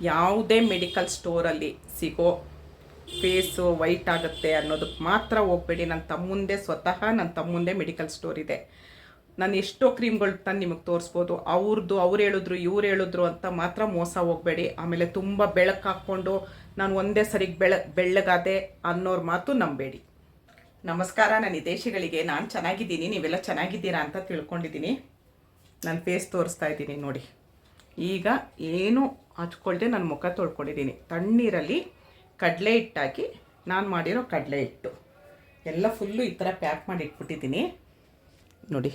ಯಾವುದೇ ಮೆಡಿಕಲ್ ಸ್ಟೋರಲ್ಲಿ ಸಿಗೋ face white ಆಗುತ್ತೆ ಅನ್ನೋದಕ್ಕೆ ಮಾತ್ರ ಹೋಗ್ಬೇಡಿ. ನನ್ನ ತಮ್ಮಂದೇ ಸ್ವತಃ ನನ್ನ ತಮ್ಮಂದೇ ಮೆಡಿಕಲ್ ಸ್ಟೋರ್ ಇದೆ. ನಾನು ಎಷ್ಟೋ ಕ್ರೀಮ್ಗಳು ತಂದು ನಿಮಗೆ ತೋರಿಸ್ಬೋದು. ಅವ್ರದ್ದು, ಅವ್ರು ಹೇಳಿದ್ರು, ಇವ್ರು ಹೇಳಿದ್ರು ಅಂತ ಮಾತ್ರ ಮೋಸ ಹೋಗಬೇಡಿ. ಆಮೇಲೆ ತುಂಬ ಬೆಳಕು ಹಾಕ್ಕೊಂಡು ನಾನು ಒಂದೇ ಸರಿಗೆ ಬೆಳ, ಬೆಳ್ಳಗಾದೆ ಅನ್ನೋರ ಮಾತು ನಂಬೇಡಿ. ನಮಸ್ಕಾರ ನಾನು ದೇಶಗಳಿಗೆ ನಾನು ಚೆನ್ನಾಗಿದ್ದೀನಿ. ನೀವೆಲ್ಲ ಚೆನ್ನಾಗಿದ್ದೀರಾ ಅಂತ ತಿಳ್ಕೊಂಡಿದ್ದೀನಿ. ನಾನು ಫೇಸ್ ತೋರಿಸ್ತಾ ಇದ್ದೀನಿ ನೋಡಿ. ಈಗ ಏನು ಹಚ್ಕೊಳ್ದೆ ನಾನು ಮುಖ ತೊಳ್ಕೊಂಡಿದ್ದೀನಿ. ತಣ್ಣೀರಲ್ಲಿ ಕಡಲೆ ಹಿಟ್ಟಾಕಿ ನಾನು ಮಾಡಿರೋ ಕಡಲೆ ಹಿಟ್ಟು. ಎಲ್ಲ ಫುಲ್ಲು ಈ ಥರ ಪ್ಯಾಕ್ ಮಾಡಿ ಇಟ್ಬಿಟ್ಟಿದ್ದೀನಿ. ನೋಡಿ,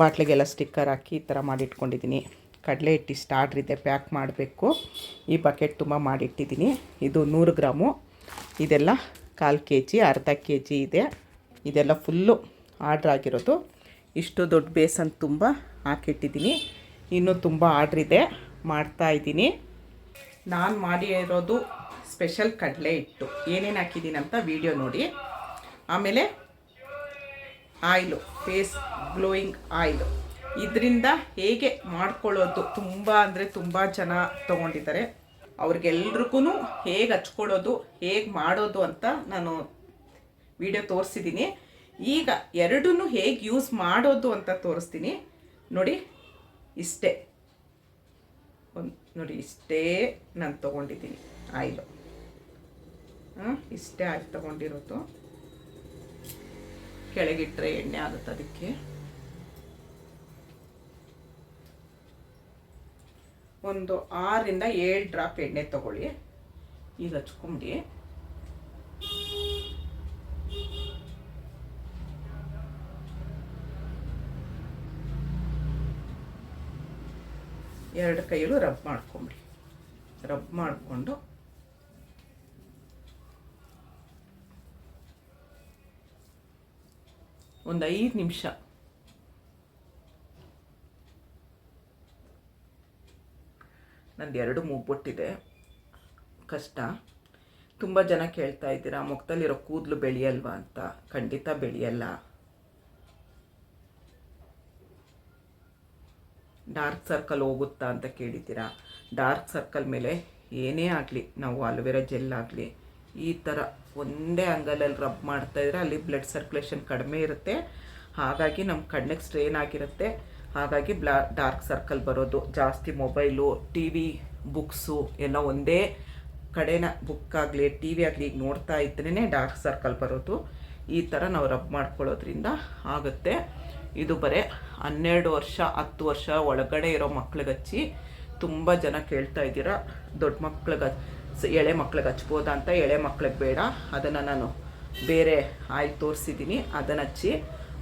ಬಾಟ್ಲಿಗೆಲ್ಲ ಸ್ಟಿಕ್ಕರ್ ಹಾಕಿ ಈ ಥರ ಮಾಡಿಟ್ಕೊಂಡಿದ್ದೀನಿ ಕಡಲೆ ಹಿಟ್ಟು ಇಷ್ಟು ಆರ್ಡ್ರ್ ಇದೆ ಪ್ಯಾಕ್ ಮಾಡಬೇಕು. ಈ ಬಕೆಟ್ ತುಂಬ ಮಾಡಿಟ್ಟಿದ್ದೀನಿ ಇದು ನೂರು ಗ್ರಾಮು. ಇದೆಲ್ಲ ಕಾಲು ಕೆ ಜಿ ಅರ್ಧ ಕೆ ಜಿ ಇದೆ. ಇದೆಲ್ಲ ಫುಲ್ಲು ಆರ್ಡ್ರ್ ಆಗಿರೋದು. ಇಷ್ಟು ದೊಡ್ಡ ಬೇಸನ್ ತುಂಬ ಹಾಕಿಟ್ಟಿದ್ದೀನಿ. ಇನ್ನೂ ತುಂಬ ಆರ್ಡ್ರ್ ಇದೆ. ಮಾಡ್ತಾ ಇದ್ದೀನಿ. ನಾನು ಮಾಡಿರೋದು ಸ್ಪೆಷಲ್ ಕಡಲೆ ಹಿಟ್ಟು. ಏನೇನು ಹಾಕಿದ್ದೀನಿ ಅಂತ ವಿಡಿಯೋ ನೋಡಿ. ಆಮೇಲೆ ಆಯಿಲು ಫೇಸ್ ಗ್ಲೋಯಿಂಗ್ ಆಯಿಲು. ಇದರಿಂದ ಹೇಗೆ ಮಾಡ್ಕೊಳ್ಳೋದು ತುಂಬ ಅಂದರೆ ತುಂಬ ಜನ ತೊಗೊಂಡಿದ್ದಾರೆ. ಅವ್ರಿಗೆಲ್ರಿಗೂ ಹೇಗೆ ಹಚ್ಕೊಳ್ಳೋದು, ಹೇಗೆ ಮಾಡೋದು ಅಂತ ನಾನು ವಿಡಿಯೋ ತೋರಿಸಿದ್ದೀನಿ ಈಗ ಎರಡೂ ಹೇಗೆ ಯೂಸ್ ಮಾಡೋದು ಅಂತ ತೋರಿಸ್ತೀನಿ. ನೋಡಿ, ಇಷ್ಟೇ. ಒಂದು ನೋಡಿ, ಇಷ್ಟೇ ನಾನು ತೊಗೊಂಡಿದ್ದೀನಿ ಆಯಿಲು ಇಷ್ಟೇ ಆಯಿಲ್ ತೊಗೊಂಡಿರೋದು. ಕೆಳಗಿಟ್ಟರೆ ಎಣ್ಣೆ ಆಗುತ್ತೆ ಅದಕ್ಕೆ. ಒಂದು ಆರರಿಂದ ಏಳು ಡ್ರಾಪ್ ಎಣ್ಣೆ ತಗೊಳ್ಳಿ. ಈಗ ಹಚ್ಕೊಂಬಿಡಿ ಎರಡು ಕೈಯಲ್ಲೂ ರಬ್ ಮಾಡ್ಕೊಂಬಿಡಿ. ರಬ್ ಮಾಡಿಕೊಂಡು ಒಂದು ಐದು ನಿಮಿಷ. ನಂದು ಎರಡು ಮೂಗ್ಬಿಟ್ಟಿದೆ ಕಷ್ಟ. ತುಂಬ ಜನ ಕೇಳ್ತಾ ಇದ್ದೀರಾ ಮುಖದಲ್ಲಿರೋ ಕೂದಲು ಬೆಳೆಯಲ್ವಾ ಅಂತ. ಖಂಡಿತ ಬೆಳೆಯಲ್ಲ. ಡಾರ್ಕ್ ಸರ್ಕಲ್ ಹೋಗುತ್ತಾ ಅಂತ ಕೇಳಿದ್ದೀರಾ? ಡಾರ್ಕ್ ಸರ್ಕಲ್ ಮೇಲೆ ಏನೇ ಆಗಲಿ, ನಾವು ಅಲೋವೆರಾ ಜೆಲ್ ಆಗಲಿ, ಈ ಥರ ಒಂದೇ ಅಂಗಲಲ್ಲಿ ರಬ್ ಮಾಡ್ತಾಯಿದ್ರೆ ಅಲ್ಲಿ ಬ್ಲಡ್ ಸರ್ಕ್ಯುಲೇಷನ್ ಕಡಿಮೆ ಇರುತ್ತೆ. ಹಾಗಾಗಿ ನಮ್ಮ ಕಣ್ಣಿಗೆ ಸ್ಟ್ರೇನ್ ಆಗಿರುತ್ತೆ. ಹಾಗಾಗಿ ಬ್ಲಾ, ಡಾರ್ಕ್ ಸರ್ಕಲ್ ಬರೋದು ಜಾಸ್ತಿ. ಮೊಬೈಲು ಟಿ ವಿ ಬುಕ್ಸು ಎಲ್ಲ ಒಂದೇ ಕಡೆನ ಬುಕ್ ಆಗಲಿ ಟಿ ವಿ ಆಗಲಿ ಈಗ ನೋಡ್ತಾ ಇದ್ರೇ ಡಾರ್ಕ್ ಸರ್ಕಲ್ ಬರೋದು. ಈ ಥರ ನಾವು ರಬ್ ಮಾಡ್ಕೊಳ್ಳೋದ್ರಿಂದ ಆಗುತ್ತೆ. ಇದು ಬರೀ ಹನ್ನೆರಡು ವರ್ಷ, ಹತ್ತು ವರ್ಷ ಒಳಗಡೆ ಇರೋ ಮಕ್ಳಿಗೆ ಹಚ್ಚಿ ತುಂಬ ಜನ ಕೇಳ್ತಾ ಇದ್ದೀರಾ, ದೊಡ್ಡ ಮಕ್ಳಿಗೆ ಎಳೆ ಮಕ್ಳಿಗೆ ಹಚ್ಬೋದಾ ಅಂತ ಎಳೆ ಮಕ್ಳಿಗೆ ಬೇಡ. ಅದನ್ನು ನಾನು ಬೇರೆ ಆಯಿಲ್ ತೋರಿಸಿದ್ದೀನಿ ಅದನ್ನು ಹಚ್ಚಿ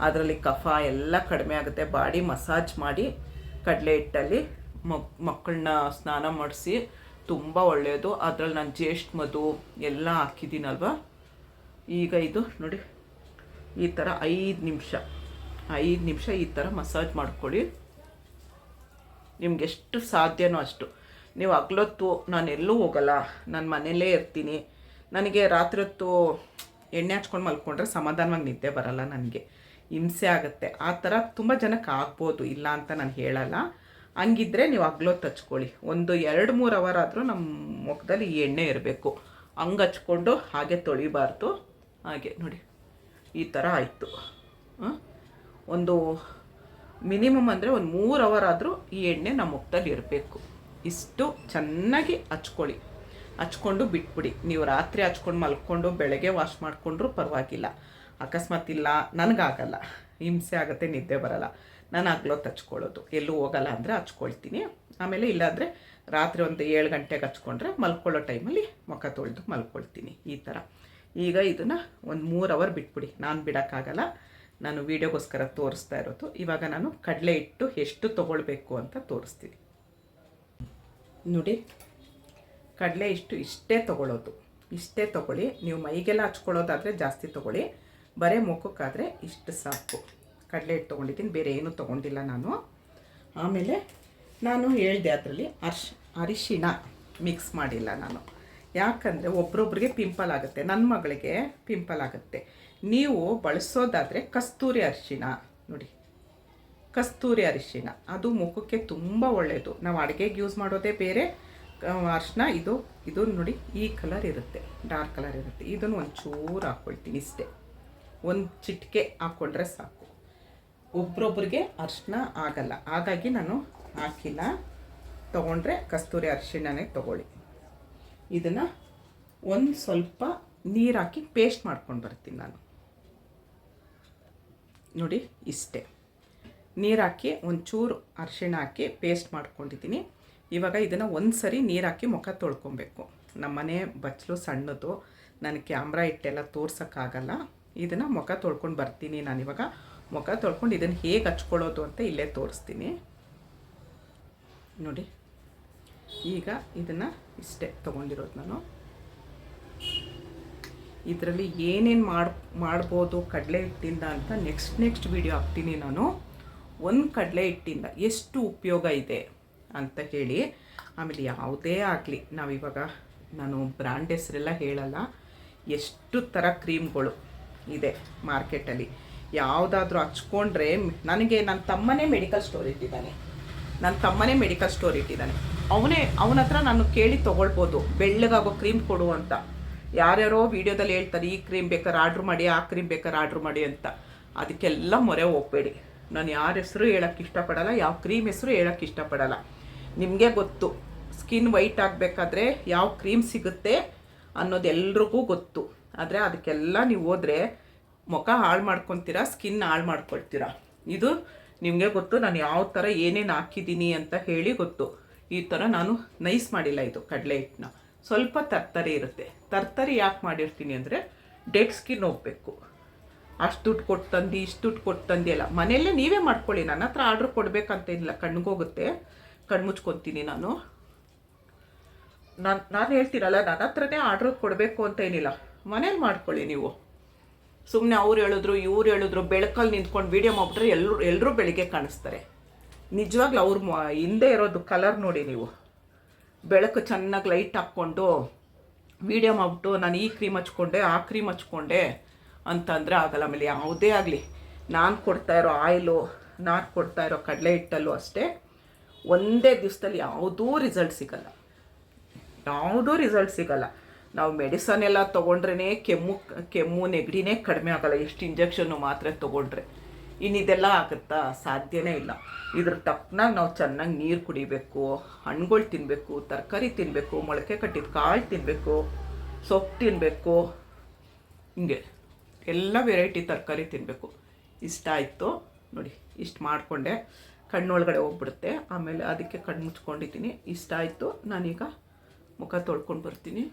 ಅದರಲ್ಲಿ ಕಫ ಎಲ್ಲ ಕಡಿಮೆ ಆಗುತ್ತೆ. ಬಾಡಿ ಮಸಾಜ್ ಮಾಡಿ ಕಡಲೆ ಹಿಟ್ಟಲ್ಲಿ ಮಕ್ ಮಕ್ಕಳನ್ನ ಸ್ನಾನ ಮಾಡಿಸಿ ತುಂಬ ಒಳ್ಳೆಯದು ಅದರಲ್ಲಿ ನಾನು ಜ್ಯೇಷ್ಠ ಮಧು ಎಲ್ಲ ಹಾಕಿದ್ದೀನಲ್ವ? ಈಗ ಇದು ನೋಡಿ, ಈ ಥರ ಐದು ನಿಮಿಷ. ಐದು ನಿಮಿಷ ಈ ಥರ ಮಸಾಜ್ ಮಾಡ್ಕೊಳ್ಳಿ. ನಿಮ್ಗೆ ಎಷ್ಟು ಸಾಧ್ಯನೋ ಅಷ್ಟು. ನೀವು ಹಗ್ಲೊತ್ತು, ನಾನು ಎಲ್ಲೂ ಹೋಗಲ್ಲ. ನಾನು ಮನೆಯಲ್ಲೇ ಇರ್ತೀನಿ. ನನಗೆ ರಾತ್ರಿ ಹೊತ್ತು ಎಣ್ಣೆ ಹಚ್ಕೊಂಡು ಮಲ್ಕೊಂಡ್ರೆ ಸಮಾಧಾನವಾಗಿ ನಿದ್ದೆ ಬರಲ್ಲ ನನಗೆ. ಹಿಂಸೆ ಆಗುತ್ತೆ. ಆ ಥರ ತುಂಬ ಜನಕ್ಕೆ ಆಗ್ಬೋದು, ಇಲ್ಲ ಅಂತ ನಾನು ಹೇಳಲ್ಲ. ಹಂಗಿದ್ರೆ ನೀವು ಹಗ್ಲೊತ್ತು ಹಚ್ಕೊಳ್ಳಿ. ಒಂದು ಎರಡು, ಮೂರು ಅವರ್ ಆದರೂ ನಮ್ಮ ಮುಖದಲ್ಲಿ ಈ ಎಣ್ಣೆ ಇರಬೇಕು. ಹಂಗೆ ಹಚ್ಕೊಂಡು ಹಾಗೆ ತೊಳಿಬಾರ್ದು. ಹಾಗೆ ನೋಡಿ, ಈ ಥರ ಆಯಿತು. ಒಂದು ಮಿನಿಮಮ್ ಅಂದರೆ ಒಂದು ಮೂರು ಅವರ್ ಆದರೂ ಈ ಎಣ್ಣೆ ನಮ್ಮ ಮುಖದಲ್ಲಿ ಇರಬೇಕು. ಇಷ್ಟು ಚೆನ್ನಾಗಿ ಹಚ್ಕೊಳ್ಳಿ. ಹಚ್ಕೊಂಡು ಬಿಟ್ಬಿಡಿ. ನೀವು ರಾತ್ರಿ ಹಚ್ಕೊಂಡು ಮಲ್ಕೊಂಡು ಬೆಳಗ್ಗೆ ವಾಶ್ ಮಾಡಿಕೊಂಡ್ರೂ ಪರವಾಗಿಲ್ಲ. ಅಕಸ್ಮಾತ್ ಇಲ್ಲ, ನನಗಾಗಲ್ಲ. ಹಿಂಸೆ ಆಗುತ್ತೆ, ನಿದ್ದೆ ಬರಲ್ಲ. ನಾನು ಆಗ್ಲೊತ್ತು ಹಚ್ಕೊಳ್ಳೋದು. ಎಲ್ಲೂ ಹೋಗಲ್ಲ ಅಂದರೆ ಹಚ್ಕೊಳ್ತೀನಿ. ಆಮೇಲೆ ಇಲ್ಲಾಂದರೆ ರಾತ್ರಿ ಒಂದು ಏಳು ಗಂಟೆಗೆ ಹಚ್ಕೊಂಡ್ರೆ ಮಲ್ಕೊಳ್ಳೋ ಟೈಮಲ್ಲಿ ಮುಖ ತೊಳೆದು ಮಲ್ಕೊಳ್ತೀನಿ. ಈ ಥರ ಈಗ ಇದನ್ನು ಒಂದು ಮೂರು ಅವರ್ ಬಿಟ್ಬಿಡಿ. ನಾನು ಬಿಡೋಕ್ಕಾಗಲ್ಲ. ನಾನು ವೀಡಿಯೋಗೋಸ್ಕರ ತೋರಿಸ್ತಾ ಇರೋದು. ಇವಾಗ ನಾನು ಕಡಲೆ ಹಿಟ್ಟು ಎಷ್ಟು ತೊಗೊಳ್ಬೇಕು ಅಂತ ತೋರಿಸ್ತೀನಿ. ನೋಡಿ, ಕಡಲೆ ಇಷ್ಟು ಇಷ್ಟೇ ತೊಗೊಳ್ಳೋದು. ಇಷ್ಟೇ ತೊಗೊಳ್ಳಿ. ನೀವು ಮೈಗೆಲ್ಲ ಹಚ್ಕೊಳ್ಳೋದಾದರೆ ಜಾಸ್ತಿ ತೊಗೊಳ್ಳಿ. ಬರೀ ಮುಖಕ್ಕಾದರೆ ಇಷ್ಟು ಸಾಕು. ಕಡಲೆ ಹಿಟ್ಟು ತೊಗೊಂಡಿದ್ದೀನಿ, ಬೇರೆ ಏನೂ ತೊಗೊಂಡಿಲ್ಲ ನಾನು. ಆಮೇಲೆ ನಾನು ಹೇಳಿದೆ ಅದರಲ್ಲಿ ಅರ್ಶ್ ಅರಿಶಿನ ಮಿಕ್ಸ್ ಮಾಡಿಲ್ಲ ನಾನು. ಯಾಕಂದರೆ ಒಬ್ರೊಬ್ರಿಗೆ ಪಿಂಪಲ್ ಆಗುತ್ತೆ. ನನ್ನ ಮಗಳಿಗೆ ಪಿಂಪಲ್ ಆಗುತ್ತೆ. ನೀವು ಬಳಸೋದಾದರೆ ಕಸ್ತೂರಿ ಅರಿಶಿಣ ನೋಡಿ. ಕಸ್ತೂರಿ ಅರಿಶಿಣ ಅದು ಮುಖಕ್ಕೆ ತುಂಬ ಒಳ್ಳೆಯದು ನಾವು ಅಡುಗೆಗೆ ಯೂಸ್ ಮಾಡೋದೇ ಬೇರೆ. ಅರಿಶಿನ ಇದು ಇದು ನೋಡಿ ಈ ಕಲರ್ ಇರುತ್ತೆ. ಡಾರ್ಕ್ ಕಲರ್ ಇರುತ್ತೆ. ಇದನ್ನು ಒಂಚೂರು ಹಾಕ್ಕೊಳ್ತೀನಿ ಇಷ್ಟೇ. ಒಂದು ಚಿಟಿಕೆ ಹಾಕ್ಕೊಂಡ್ರೆ ಸಾಕು. ಒಬ್ರೊಬ್ರಿಗೆ ಅರಿಶಿನ ಆಗಲ್ಲ. ಹಾಗಾಗಿ ನಾನು ಹಾಕಿಲ್ಲ. ತೊಗೊಂಡ್ರೆ ಕಸ್ತೂರಿ ಅರಿಶಿಣನೇ ತೊಗೊಳ್ಳಿ. ಇದನ್ನು ಒಂದು ಸ್ವಲ್ಪ ನೀರು ಹಾಕಿ ಪೇಸ್ಟ್ ಮಾಡ್ಕೊಂಡು ಬರ್ತೀನಿ ನಾನು. ನೋಡಿ, ಇಷ್ಟೇ. ನೀರು ಹಾಕಿ ಒಂಚೂರು ಅರಿಶಿಣ ಹಾಕಿ ಪೇಸ್ಟ್ ಮಾಡ್ಕೊಂಡಿದ್ದೀನಿ. ಇವಾಗ ಇದನ್ನು ಒಂದು ಸರಿ ನೀರು ಹಾಕಿ ಮುಖ ತೊಳ್ಕೊಬೇಕು. ನಮ್ಮನೆ ಬಚ್ಚಲು ಸಣ್ಣದು, ನಾನು ಕ್ಯಾಮ್ರಾ ಇಟ್ಟೆಲ್ಲ ತೋರ್ಸೋಕ್ಕಾಗಲ್ಲ. ಇದನ್ನು ಮುಖ ತೊಳ್ಕೊಂಡು ಬರ್ತೀನಿ ನಾನಿವಾಗ ಮುಖ ತೊಳ್ಕೊಂಡು ಇದನ್ನು ಹೇಗೆ ಹಚ್ಕೊಳ್ಳೋದು ಅಂತ ಇಲ್ಲೇ ತೋರಿಸ್ತೀನಿ. ನೋಡಿ, ಈಗ ಇದನ್ನು ಇಷ್ಟೇ ತೊಗೊಂಡಿರೋದು ನಾನು. ಇದರಲ್ಲಿ ಏನೇನು ಮಾಡ್, ಮಾಡ್ಬೋದು ಕಡಲೆ ಹಿಟ್ಟಿಂದ ಅಂತ ನೆಕ್ಸ್ಟ್ ನೆಕ್ಸ್ಟ್ ವಿಡಿಯೋ ಹಾಕ್ತೀನಿ ನಾನು. ಒಂದು ಕಡಲೆ ಹಿಟ್ಟಿಂದ ಎಷ್ಟು ಉಪಯೋಗ ಇದೆ ಅಂತ ಹೇಳಿ. ಆಮೇಲೆ ಯಾವುದೇ ಆಗಲಿ, ನಾವಿವಾಗ ನಾನು ಬ್ರ್ಯಾಂಡ್ ಹೆಸರೆಲ್ಲ ಹೇಳಲ್ಲ. ಎಷ್ಟು ಥರ ಕ್ರೀಮ್ಗಳು ಇದೆ ಮಾರ್ಕೆಟಲ್ಲಿ ಯಾವುದಾದ್ರೂ ಹಚ್ಕೊಂಡ್ರೆ ನನಗೆ ನನ್ನ ತಮ್ಮನೇ ಮೆಡಿಕಲ್ ಸ್ಟೋರ್ ಇಟ್ಟಿದ್ದಾನೆ. ನನ್ನ ತಮ್ಮನೇ ಮೆಡಿಕಲ್ ಸ್ಟೋರ್ ಇಟ್ಟಿದ್ದಾನೆ. ಅವನೇ ಅವನ ಹತ್ರ ನಾನು ಕೇಳಿ ತೊಗೊಳ್ಬೋದು. ಬೆಳ್ಳಗಾಗೋ ಕ್ರೀಮ್ ಕೊಡು ಅಂತ. ಯಾರ್ಯಾರೋ ವೀಡಿಯೋದಲ್ಲಿ ಹೇಳ್ತಾರೆ, ಈ ಕ್ರೀಮ್ ಬೇಕಾದ್ರೆ ಆರ್ಡ್ರ್ ಮಾಡಿ, ಆ ಕ್ರೀಮ್ ಬೇಕಾದ್ರೆ ಆರ್ಡ್ರ್ ಮಾಡಿ ಅಂತ. ಅದಕ್ಕೆಲ್ಲ ಮೊರೆ ಹೋಗಬೇಡಿ. ನಾನು ಯಾರ ಹೆಸರು ಹೇಳಕ್ಕೆ ಇಷ್ಟಪಡಲ್ಲ, ಯಾವ ಕ್ರೀಮ್ ಹೆಸರು ಹೇಳೋಕ್ಕೆ ಇಷ್ಟಪಡಲ್ಲ. ನಿಮಗೆ ಗೊತ್ತು ಸ್ಕಿನ್ ವೈಟ್ ಆಗಬೇಕಾದ್ರೆ ಯಾವ ಕ್ರೀಮ್ ಸಿಗುತ್ತೆ ಅನ್ನೋದು ಎಲ್ರಿಗೂ ಗೊತ್ತು. ಆದರೆ ಅದಕ್ಕೆಲ್ಲ ನೀವು ಹೋದರೆ ಮುಖ ಹಾಳು ಮಾಡ್ಕೊತೀರಾ ಸ್ಕಿನ್ ಹಾಳು ಮಾಡ್ಕೊಳ್ತೀರಾ? ಇದು ನಿಮಗೆ ಗೊತ್ತು, ನಾನು ಯಾವ ಥರ ಏನೇನು ಹಾಕಿದ್ದೀನಿ ಅಂತ ಹೇಳಿ ಗೊತ್ತು. ಈ ಥರ ನಾನು ನೈಸ್ ಮಾಡಿಲ್ಲ ಇದು ಕಡಲೆ ಹಿಟ್ಟನ್ನ. ಸ್ವಲ್ಪ ತರ್ತರಿ ಇರುತ್ತೆ. ತರ್ತರಿ ಯಾಕೆ ಮಾಡಿರ್ತೀನಿ ಅಂದರೆ ಡೆಡ್ ಸ್ಕಿನ್ ಹೋಗಬೇಕು ಅಷ್ಟು ದುಡ್ಡು ಕೊಟ್ಟು ತಂದು, ಇಷ್ಟು ದುಡ್ಡು ಕೊಟ್ಟು ತಂದು ಎಲ್ಲ. ಮನೆಯಲ್ಲೇ ನೀವೇ ಮಾಡ್ಕೊಳ್ಳಿ. ನನ್ನ ಹತ್ರ ಆರ್ಡ್ರ್ ಕೊಡಬೇಕಂತ ಇಲ್ಲ. ಕಣ್ಗೋಗುತ್ತೆ ಕಣ್ಣು ಮುಚ್ಕೊತೀನಿ ನಾನು. ನಾನು ನಾನು ಹೇಳ್ತೀರಲ್ಲ ನನ್ನ ಹತ್ರನೇ ಆರ್ಡ್ರ್ ಕೊಡಬೇಕು ಅಂತ ಏನಿಲ್ಲ. ಮನೇಲಿ ಮಾಡ್ಕೊಳ್ಳಿ ನೀವು. ಸುಮ್ಮನೆ ಅವ್ರು ಹೇಳಿದ್ರು, ಇವ್ರು ಹೇಳಿದ್ರು ಬೆಳಕಲ್ಲಿ ನಿಂತ್ಕೊಂಡು ವೀಡಿಯೋ ಮಾಡಿಬಿಟ್ರೆ ಎಲ್ಲರೂ ಎಲ್ಲರೂ ಬೆಳಿಗ್ಗೆ ಕಾಣಿಸ್ತಾರೆ. ನಿಜವಾಗ್ಲೂ ಅವ್ರ ಹಿಂದೆ ಇರೋದು ಕಲರ್ ನೋಡಿ ನೀವು. ಬೆಳಕು ಚೆನ್ನಾಗಿ ಲೈಟ್ ಹಾಕ್ಕೊಂಡು ಮೀಡಿಯಮ್ ಮಾಡಿಬಿಟ್ಟು ನಾನು ಈ ಕ್ರೀಮ್ ಹಚ್ಕೊಂಡೆ, ಆ ಕ್ರೀಮ್ ಹಚ್ಕೊಂಡೆ ಅಂತಂದರೆ ಆಗಲ್ಲ ಆಮೇಲೆ ಯಾವುದೇ ಆಗಲಿ. ನಾನು ಕೊಡ್ತಾ ಇರೋ ಆಯಿಲು ನಾನು ಕೊಡ್ತಾ ಇರೋ ಕಡಲೆ ಹಿಟ್ಟಲ್ಲೂ ಅಷ್ಟೇ ಒಂದೇ ದಿವಸದಲ್ಲಿ ಯಾವುದೂ ರಿಸಲ್ಟ್ ಸಿಗಲ್ಲ. ಯಾವುದೂ ರಿಸಲ್ಟ್ ಸಿಗಲ್ಲ. ನಾವು ಮೆಡಿಸನ್ ಎಲ್ಲ ತೊಗೊಂಡ್ರೇ ಕೆಮ್ಮು ಕೆಮ್ಮು ನೆಗಡಿನೇ ಕಡಿಮೆ ಆಗಲ್ಲ. ಎಷ್ಟು ಇಂಜೆಕ್ಷನ್ನು ಮಾತ್ರೆ ತೊಗೊಂಡ್ರೆ. ಇನ್ನು ಇದೆಲ್ಲ ಆಗುತ್ತಾ? ಸಾಧ್ಯನೇ ಇಲ್ಲ. ಇದ್ರ ತಕ್ಕನಾಗ ನಾವು ಚೆನ್ನಾಗಿ ನೀರು ಕುಡಿಬೇಕು ಹಣ್ಣುಗಳು ತಿನ್ನಬೇಕು ತರಕಾರಿ ತಿನ್ನಬೇಕು ಮೊಳಕೆ ಕಟ್ಟಿದ ಕಾಳು ತಿನ್ನಬೇಕು ಸೊಪ್ಪು ತಿನ್ನಬೇಕು ಹಿಂಗೆ ಎಲ್ಲ ವೆರೈಟಿ ತರಕಾರಿ ತಿನ್ನಬೇಕು ಇಷ್ಟ ಆಯಿತು ನೋಡಿ, ಇಷ್ಟು ಮಾಡಿಕೊಂಡೆ. ಕಣ್ಣೊಳಗಡೆ ಹೋಗ್ಬಿಡುತ್ತೆ. ಆಮೇಲೆ ಅದಕ್ಕೆ ಕಣ್ಣು ಮುಚ್ಕೊಂಡಿದ್ದೀನಿ. ಇಷ್ಟ ಆಯಿತು. ನಾನೀಗ ಮುಖ ತೊಳ್ಕೊಂಡು ಬರ್ತೀನಿ.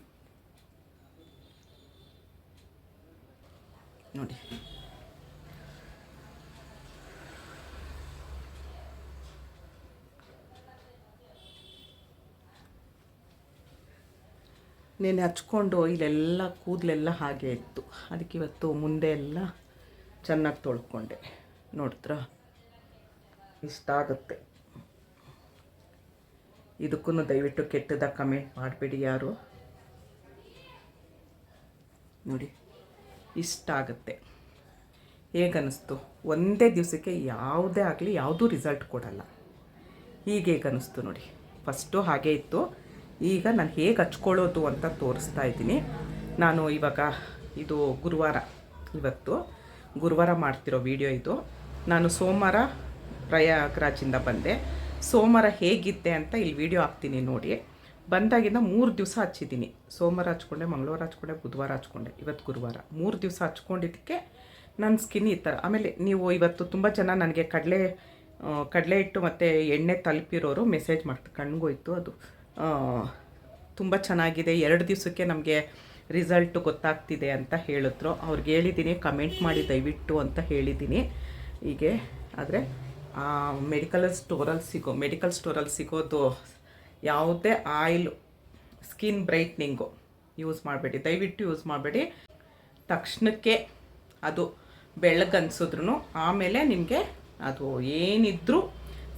ನೋಡಿ. ನೆನೆ ಹಚ್ಕೊಂಡು ಇಲ್ಲೆಲ್ಲ ಕೂದಲೆಲ್ಲ ಹಾಗೆ ಇತ್ತು. ಅದಕ್ಕೆ ಇವತ್ತು ಮುಂದೆ ಎಲ್ಲ ಚೆನ್ನಾಗಿ ತೊಳ್ಕೊಂಡೆ. ನೋಡಿದ್ರ ಇಷ್ಟ ಆಗುತ್ತೆ. ಇದಕ್ಕೂ ದಯವಿಟ್ಟು ಕೆಟ್ಟದ ಕಮೆಂಟ್ ಮಾಡಬೇಡಿ ಯಾರು. ನೋಡಿ, ಇಷ್ಟ ಆಗುತ್ತೆ. ಹೇಗನ್ನಿಸ್ತು? ಒಂದೇ ದಿವಸಕ್ಕೆ ಯಾವುದೇ ಆಗಲಿ ಯಾವುದೂ ರಿಸಲ್ಟ್ ಕೊಡಲ್ಲ. ಹೀಗೆ ಹೇಗನ್ನಿಸ್ತು ನೋಡಿ? ಫಸ್ಟು ಹಾಗೆ ಇತ್ತು. ಈಗ ನಾನು ಹೇಗೆ ಹಚ್ಕೊಳ್ಳೋದು ಅಂತ ತೋರಿಸ್ತಾ ಇದ್ದೀನಿ. ನಾನು ಇವಾಗ ಇದು ಗುರುವಾರ, ಇವತ್ತು ಗುರುವಾರ ಮಾಡ್ತಿರೋ ವಿಡಿಯೋ ಇದು. ನಾನು ಸೋಮವಾರ ಪ್ರಯಾಗ್ರಾಜಿಂದ ಬಂದೆ. ಸೋಮವಾರ ಹೇಗಿದ್ದೆ ಅಂತ ಇಲ್ಲಿ ವಿಡಿಯೋ ಹಾಕ್ತೀನಿ ನೋಡಿ. ಬಂದಾಗಿಂದ ಮೂರು ದಿವಸ ಹಚ್ಚಿದ್ದೀನಿ. ಸೋಮವಾರ ಹಚ್ಕೊಂಡೆ, ಮಂಗಳವಾರ ಹಚ್ಕೊಂಡೆ, ಬುಧವಾರ ಹಚ್ಕೊಂಡೆ. ಇವತ್ತು ಗುರುವಾರ. ಮೂರು ದಿವಸ ಹಚ್ಕೊಂಡಿದ್ದಕ್ಕೆ ನನ್ನ ಸ್ಕಿನ್ ಈ ಥರ ಆಮೇಲೆ ನೀವು ಇವತ್ತು ತುಂಬ ಜನ ನನಗೆ ಕಡಲೆ ಕಡಲೆ ಹಿಟ್ಟು ಮತ್ತು ಎಣ್ಣೆ ತಲುಪಿರೋರು ಮೆಸೇಜ್ ಮಾಡ್ತಾರೆ ಕಣ್ಗೋಯ್ತು ಅದು. ತುಂಬ ಚೆನ್ನಾಗಿದೆ. ಎರಡು ದಿವಸಕ್ಕೆ ನಮಗೆ ರಿಸಲ್ಟ್ ಗೊತ್ತಾಗ್ತಿದೆ ಅಂತ ಹೇಳಿದ್ರು. ಅವ್ರಿಗೆ ಹೇಳಿದ್ದೀನಿ ಕಮೆಂಟ್ ಮಾಡಿ ದಯವಿಟ್ಟು ಅಂತ ಹೇಳಿದ್ದೀನಿ. ಹೀಗೆ, ಆದರೆ ಮೆಡಿಕಲ್ ಸ್ಟೋರಲ್ಲಿ ಸಿಗೋ ಮೆಡಿಕಲ್ ಸ್ಟೋರಲ್ಲಿ ಸಿಗೋದು ಯಾವುದೇ ಆಯಿಲ್ ಸ್ಕಿನ್ ಬ್ರೈಟ್ನಿಂಗು ಯೂಸ್ ಮಾಡಬೇಡಿ. ದಯವಿಟ್ಟು ಯೂಸ್ ಮಾಡಬೇಡಿ. ತಕ್ಷಣಕ್ಕೆ ಅದು ಬೆಳ್ಳಗನ್ಸಿದ್ರು ಆಮೇಲೆ ನಿಮಗೆ ಅದು ಏನಿದ್ರೂ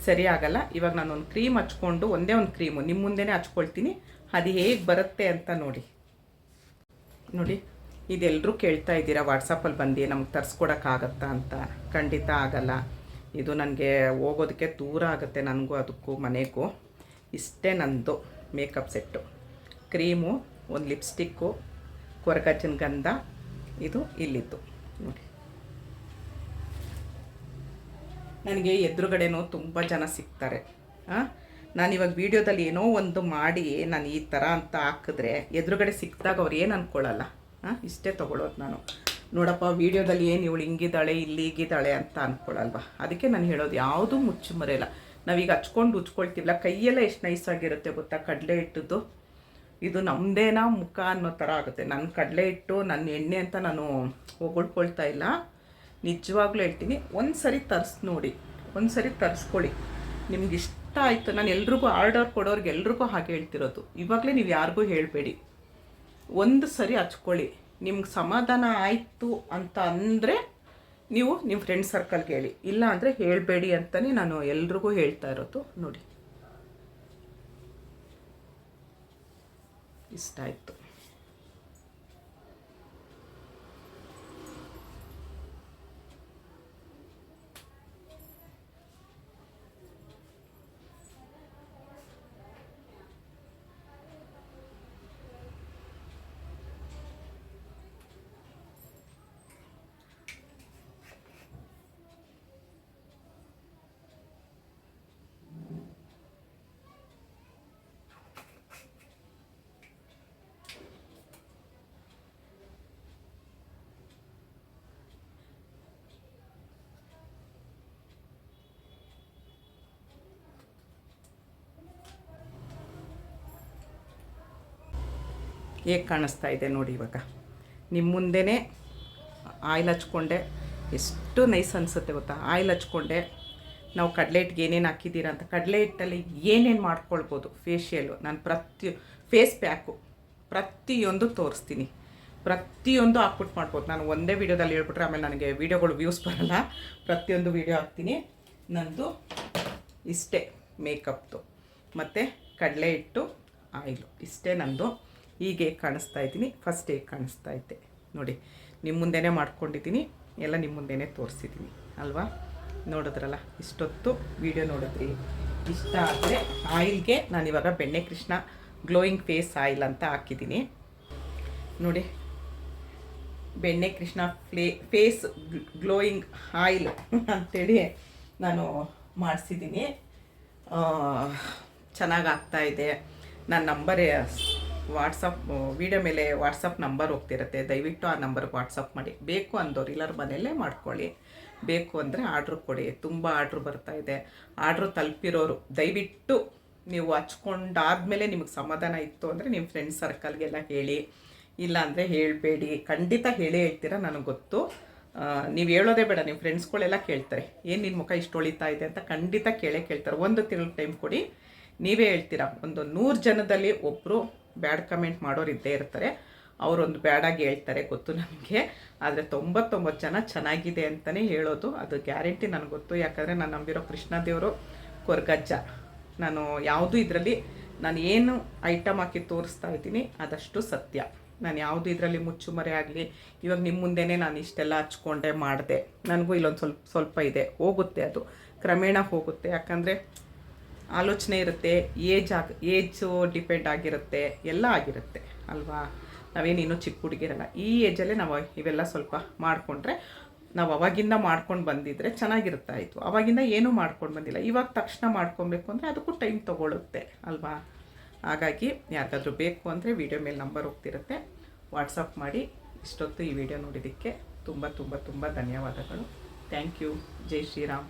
ಸರಿ ಆಗಲ್ಲ ಇವಾಗ ಒಂದು ಕ್ರೀಮ್ ಹಚ್ಕೊಂಡು ಒಂದೇ ಒಂದು ಕ್ರೀಮು. ನಿಮ್ಮ ಮುಂದೆನೇ ಹಚ್ಕೊಳ್ತೀನಿ. ಅದು ಹೇಗೆ ಬರುತ್ತೆ ಅಂತ ನೋಡಿ. ನೋಡಿ ಇದೆಲ್ಲರೂ ಕೇಳ್ತಾ ಇದ್ದೀರಾ? ವಾಟ್ಸಪ್ಪಲ್ಲಿ ಬಂದು ನಮ್ಗೆ ತರಿಸ್ಕೊಡೋಕ್ಕಾಗತ್ತಾ ಅಂತ. ಖಂಡಿತ ಆಗಲ್ಲ. ಇದು ನನಗೆ ಹೋಗೋದಕ್ಕೆ ದೂರ ಆಗುತ್ತೆ ನನಗೂ ಅದಕ್ಕೂ ಮನೆಗೂ. ಇಷ್ಟೇ ನಂದು ಮೇಕಪ್ ಸೆಟ್ಟು. ಕ್ರೀಮು, ಒಂದು ಲಿಪ್ಸ್ಟಿಕ್ಕು, ಕೊರಗಜ್ಜನ ಗಂಧ, ಇದು ಇಲ್ಲಿದ್ದು. ನೋಡಿ. ನನಗೆ ಎದುರುಗಡೆನೂ ತುಂಬ ಜನ ಸಿಗ್ತಾರೆ. ನಾನು ಇವಾಗ ವೀಡಿಯೋದಲ್ಲಿ ಏನೋ ಒಂದು ಮಾಡಿ ನಾನು ಈ ಥರ ಅಂತ ಹಾಕಿದ್ರೆ ಎದುರುಗಡೆ ಸಿಕ್ಕಿದಾಗ ಅವ್ರು ಏನು ಅಂದ್ಕೊಳ್ಳಲ್ಲ ಹಾಂ ಇಷ್ಟೇ ತೊಗೊಳೋದು ನಾನು. ನೋಡಪ್ಪ, ವೀಡಿಯೋದಲ್ಲಿ ಏನು ಇವಳು ಹಿಂಗಿದ್ದಾಳೆ, ಇಲ್ಲಿ ಹೀಗಿದ್ದಾಳೆ ಅಂತ ಅಂದ್ಕೊಳ್ಳಲ್ವ ಅದಕ್ಕೆ ನಾನು ಹೇಳೋದು ಯಾವುದೂ ಮುಚ್ಚು ಮರೆಯಲ್ಲ ನಾವೀಗ ಹಚ್ಕೊಂಡು ಉಚ್ಕೊಳ್ತೀವಲ್ಲ ಕೈಯೆಲ್ಲ ಎಷ್ಟು ನೈಸಾಗಿರುತ್ತೆ ಗೊತ್ತಾ? ಕಡಲೆ ಇಟ್ಟದ್ದು ಇದು ನಮ್ಮದೇನಾ ಮುಖ ಅನ್ನೋ ಥರ ಆಗುತ್ತೆ. ನನ್ನ ಕಡಲೆ ಇಟ್ಟು ನನ್ನ ಎಣ್ಣೆ ಅಂತ ನಾನು ಹೊಗಳ್ಕೊಳ್ತಾ ಇಲ್ಲ. ನಿಜವಾಗ್ಲೂ ಹೇಳ್ತೀನಿ ಒಂದು ಸರಿ ತರಿಸಿ ನೋಡಿ ಒಂದು ಸರಿ ತರಿಸ್ಕೊಳ್ಳಿ. ನಿಮ್ಗೆ ಇಷ್ಟ ಆಯಿತು, ನಾನು ಎಲ್ರಿಗೂ ಆರ್ಡರ್ ಕೊಡೋರ್ಗೆ ಎಲ್ರಿಗೂ ಹಾಗೆ ಹೇಳ್ತಿರೋದು. ಇವಾಗಲೇ ನೀವು ಯಾರಿಗೂ ಹೇಳಬೇಡಿ. ಒಂದು ಸರಿ ಹಚ್ಕೊಳ್ಳಿ. ನಿಮ್ಗೆ ಸಮಾಧಾನ ಆಯಿತು ಅಂತ ಅಂದರೆ ನೀವು ನಿಮ್ಮ ಫ್ರೆಂಡ್ ಸರ್ಕಲ್ಗೆ ಹೇಳಿ. ಇಲ್ಲ ಅಂದರೆ ಹೇಳಬೇಡಿ ಅಂತಲೇ ನಾನು ಎಲ್ರಿಗೂ ಹೇಳ್ತಾ ಇರೋದು, ನೋಡಿ. ಇಷ್ಟ ಆಯಿತು. ಹೇಗೆ ಕಾಣಿಸ್ತಾ ಇದೆ ನೋಡಿ ಇವಾಗ. ನಿಮ್ಮ ಮುಂದೆನೇ ಆಯಿಲ್ ಹಚ್ಕೊಂಡೆ. ಎಷ್ಟು ನೈಸ್ ಅನಿಸುತ್ತೆ ಗೊತ್ತಾ? ಆಯಿಲ್ ಹಚ್ಕೊಂಡೆ. ನಾವು ಕಡಲೆ ಹಿಟ್ಟಿಗೆ ಏನೇನು ಹಾಕಿದ್ದೀರಾ ಅಂತ. ಕಡಲೆ ಹಿಟ್ಟಲ್ಲಿ ಏನೇನು ಮಾಡ್ಕೊಳ್ಬೋದು? ಫೇಶಿಯಲು ನಾನು ಪ್ರತಿ ಫೇಸ್ ಪ್ಯಾಕು ಪ್ರತಿಯೊಂದು ತೋರಿಸ್ತೀನಿ. ಪ್ರತಿಯೊಂದು ಹಾಕ್ಬಿಟ್ಟು ಮಾಡ್ಬೋದು. ನಾನು ಒಂದೇ ವೀಡಿಯೋದಲ್ಲಿ ಹೇಳ್ಬಿಟ್ರೆ ಆಮೇಲೆ ನನಗೆ ವೀಡಿಯೋಗಳು ವ್ಯೂಸ್ ಬರಲ್ಲ. ಪ್ರತಿಯೊಂದು ವೀಡಿಯೋ ಹಾಕ್ತೀನಿ. ನಂದು ಇಷ್ಟೇ ಮೇಕಪ್ದು. ಮತ್ತು ಕಡಲೆ ಹಿಟ್ಟು ಆಯಿಲು. ಇಷ್ಟೇ ನಂದು. ಹೇಗೆ ಕಾಣಿಸ್ತಾ ಇದ್ದೀನಿ. ಫಸ್ಟ್ ಹೇಗೆ ಕಾಣಿಸ್ತಾ ಇದ್ದೆ ನೋಡಿ ನಿಮ್ಮ ಮುಂದೆನೇ ಮಾಡ್ಕೊಂಡಿದ್ದೀನಿ. ಎಲ್ಲ ನಿಮ್ಮ ಮುಂದೆನೇ ತೋರಿಸಿದ್ದೀನಿ. ಅಲ್ವಾ? ನೋಡಿದ್ರಲ್ಲ, ಇಷ್ಟೊತ್ತು ವಿಡಿಯೋ ನೋಡಿದ್ರಿ. ಇಷ್ಟ ಆದರೆ ಆಯಿಲ್ಗೆ ನಾನಿವಾಗ ಬೆಣ್ಣೆ ಕೃಷ್ಣ ಗ್ಲೋಯಿಂಗ್ ಫೇಸ್ ಆಯಿಲ್ ಅಂತ ಹಾಕಿದ್ದೀನಿ. ನೋಡಿ, ಬೆಣ್ಣೆ ಕೃಷ್ಣ ಫ್ಲೇ ಫೇಸ್ ಗ್ಲೋಯಿಂಗ್ ಆಯಿಲ್ ಅಂತೇಳಿ ನಾನು ಮಾಡಿಸಿದ್ದೀನಿ. ಚೆನ್ನಾಗಿ ಇದೆ. ನನ್ನ ನಂಬರೇ ವಾಟ್ಸಪ್ ವಿಡಿಯೋ ಮೇಲೆ ವಾಟ್ಸಪ್ ನಂಬರ್ ಹೋಗ್ತಿರುತ್ತೆ, ದಯವಿಟ್ಟು ಆ ನಂಬರ್ಗೆ ವಾಟ್ಸಪ್ ಮಾಡಿ. ಬೇಕು ಅಂದವ್ರು ಇಲ್ಲರ ಮನೆಯಲ್ಲೇ ಮಾಡ್ಕೊಳ್ಳಿ. ಬೇಕು ಅಂದರೆ ಆರ್ಡ್ರ್ ಕೊಡಿ. ತುಂಬ ಆರ್ಡ್ರ್ ಇದೆ. ಆರ್ಡ್ರ್ ತಲುಪಿರೋರು, ದಯವಿಟ್ಟು ನೀವು ಹಚ್ಕೊಂಡಾದ್ಮೇಲೆ ನಿಮಗೆ ಸಮಾಧಾನ ಇತ್ತು ಅಂದರೆ ನಿಮ್ಮ ಫ್ರೆಂಡ್ಸ್ ಸರ್ಕಲ್ಗೆಲ್ಲ ಹೇಳಿ. ಇಲ್ಲ ಅಂದರೆ ಹೇಳಬೇಡಿ. ಖಂಡಿತ ಹೇಳೇ ಹೇಳ್ತೀರಾ ನನಗೆ ಗೊತ್ತು. ನೀವು ಹೇಳೋದೇ ಬೇಡ. ನಿಮ್ಮ ಫ್ರೆಂಡ್ಸ್ಗಳೆಲ್ಲ ಕೇಳ್ತಾರೆ. ಏನು ನಿನ್ನ ಮುಖ ಇಷ್ಟು ಹೊಳಿತಾ ಇದೆ ಅಂತ ಖಂಡಿತ ಕೇಳೇ ಕೇಳ್ತಾರೆ. ಒಂದು ತಿಂಗಳು ಟೈಮ್ ಕೊಡಿ. ನೀವೇ ಹೇಳ್ತೀರಾ, ಒಂದು ನೂರು ಜನದಲ್ಲಿ ಒಬ್ಬರು ಬ್ಯಾಡ್ ಕಮೆಂಟ್ ಮಾಡೋರು ಇದ್ದೇ ಇರ್ತಾರೆ. ಅವರೊಂದು ಬ್ಯಾಡಾಗಿ ಹೇಳ್ತಾರೆ, ಗೊತ್ತು ನನಗೆ ಆದರೆ ತೊಂಬತ್ತೊಂಬತ್ತು ಜನ ಚೆನ್ನಾಗಿದೆ ಅಂತಲೇ ಹೇಳೋದು. ಅದು ಗ್ಯಾರಂಟಿ ನನಗೆ ಗೊತ್ತು. ಯಾಕಂದರೆ ನಾನು ನಂಬಿರೋ ಕೃಷ್ಣದೇವರು ಕೊರ್ಗಜ್ಜ. ನಾನು ಯಾವುದು ಇದರಲ್ಲಿ ನಾನು ಏನು ಐಟಮ್ ಹಾಕಿ ತೋರಿಸ್ತಾ ಇದ್ದೀನಿ, ಅದಷ್ಟು ಸತ್ಯ. ನಾನು ಯಾವುದು ಇದರಲ್ಲಿ ಮುಚ್ಚುಮರೆ ಆಗಲಿ, ಇವಾಗ ನಿಮ್ಮ ಮುಂದೆನೇ ನಾನು ಇಷ್ಟೆಲ್ಲ ಹಚ್ಕೊಂಡೆ ಮಾಡಿದೆ. ನನಗೂ ಇಲ್ಲೊಂದು ಸ್ವಲ್ಪ ಸ್ವಲ್ಪ ಇದೆ. ಹೋಗುತ್ತೆ ಅದು. ಕ್ರಮೇಣ ಹೋಗುತ್ತೆ. ಯಾಕಂದರೆ ಆಲೋಚನೆ ಇರುತ್ತೆ ಏಜ್ ಆಗ ಏಜು ಡಿಪೆಂಡ್ ಆಗಿರುತ್ತೆ, ಎಲ್ಲ ಆಗಿರುತ್ತೆ, ಅಲ್ವಾ? ನಾವೇನಿನ್ನೂ ಚಿಕ್ಕ ಹುಡುಗಿರಲ್ಲ. ಈ ಏಜಲ್ಲೇ ನಾವು ಇವೆಲ್ಲ ಸ್ವಲ್ಪ ಮಾಡಿಕೊಂಡ್ರೆ, ನಾವು ಅವಾಗಿಂದ ಮಾಡ್ಕೊಂಡು ಬಂದಿದ್ರೆ ಚೆನ್ನಾಗಿರುತ್ತಾ ಇತ್ತು ಅವಾಗಿಂದ ಏನೂ ಮಾಡ್ಕೊಂಡು ಬಂದಿಲ್ಲ. ಇವಾಗ ತಕ್ಷಣ ಮಾಡ್ಕೊಬೇಕು ಅಂದರೆ ಅದಕ್ಕೂ ಟೈಮ್ ತೊಗೊಳುತ್ತೆ, ಅಲ್ವಾ? ಹಾಗಾಗಿ ಯಾರಿಗಾದ್ರೂ ಬೇಕು ಅಂದರೆ ವಿಡಿಯೋ ಮೇಲೆ ನಂಬರ್ ಹೋಗ್ತಿರುತ್ತೆ. ವಾಟ್ಸಪ್ ಮಾಡಿ, ಇಷ್ಟೊತ್ತು ಈ ವಿಡಿಯೋ ನೋಡಿದ್ದಕ್ಕೆ ತುಂಬ ತುಂಬ ತುಂಬ ಧನ್ಯವಾದಗಳು. Thank you Jai Shriram.